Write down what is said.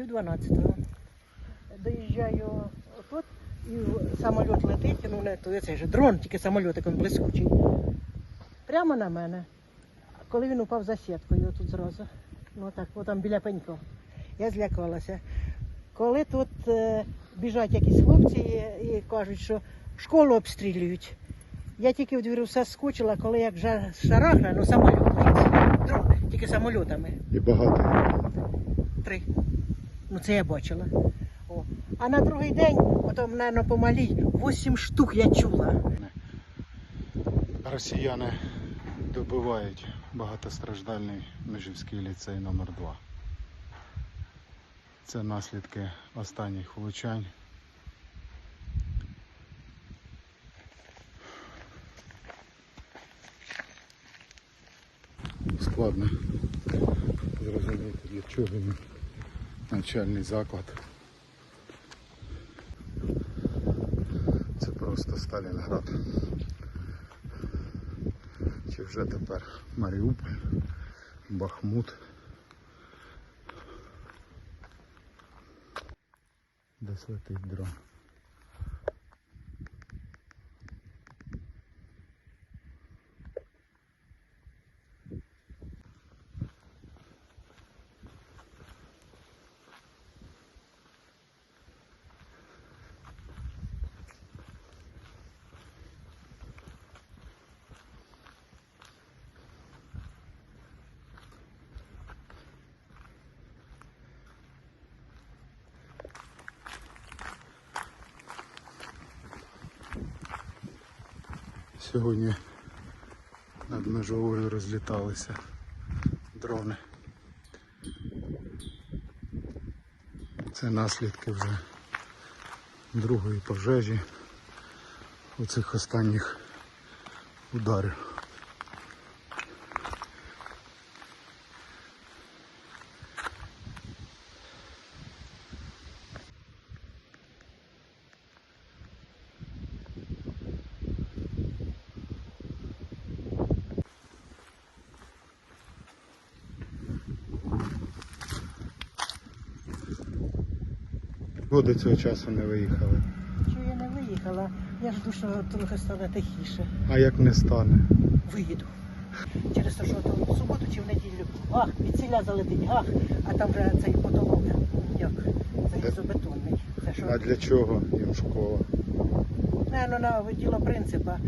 пів дванадцятого. Доїжджаю отут, і самоліт летить, ну не то цей же дрон, тільки самолітиком блискучий. Прямо на мене. Коли він упав за сіткою тут зразу. Ну так, от там біля пенька. Я злякалася. Коли тут е, біжать якісь хлопці і, і кажуть, що школу обстрілюють. Я тільки в двері все скочила, коли як шарахне, ну самоліт тільки самольотами. І багато. Три. Ну це я бачила. О. А на другий день, потім, мабуть, по малій, вісім штук я чула. Росіяни добивають багатостраждальний Межівський ліцей номер 2 Це наслідки останніх влучань. Складно зрозуміти, для чого він навчальний заклад. Це просто Сталінград. Чи вже тепер Маріуполь, Бахмут. Десь летить дрон. Сьогодні над межовою розліталися дрони. Це наслідки вже другої пожежі у цих останніх ударів. Чого цього часу не виїхали? Чого я не виїхала? Я жду, що трохи стане тихіше. А як не стане? Виїду. Через те, що там в суботу чи в неділю. Ах, від ціля залетить, ах, а там вже цей потолок, як е, залізобетонний. Це що- А для чого їм школа? Наверно, на діло принципа.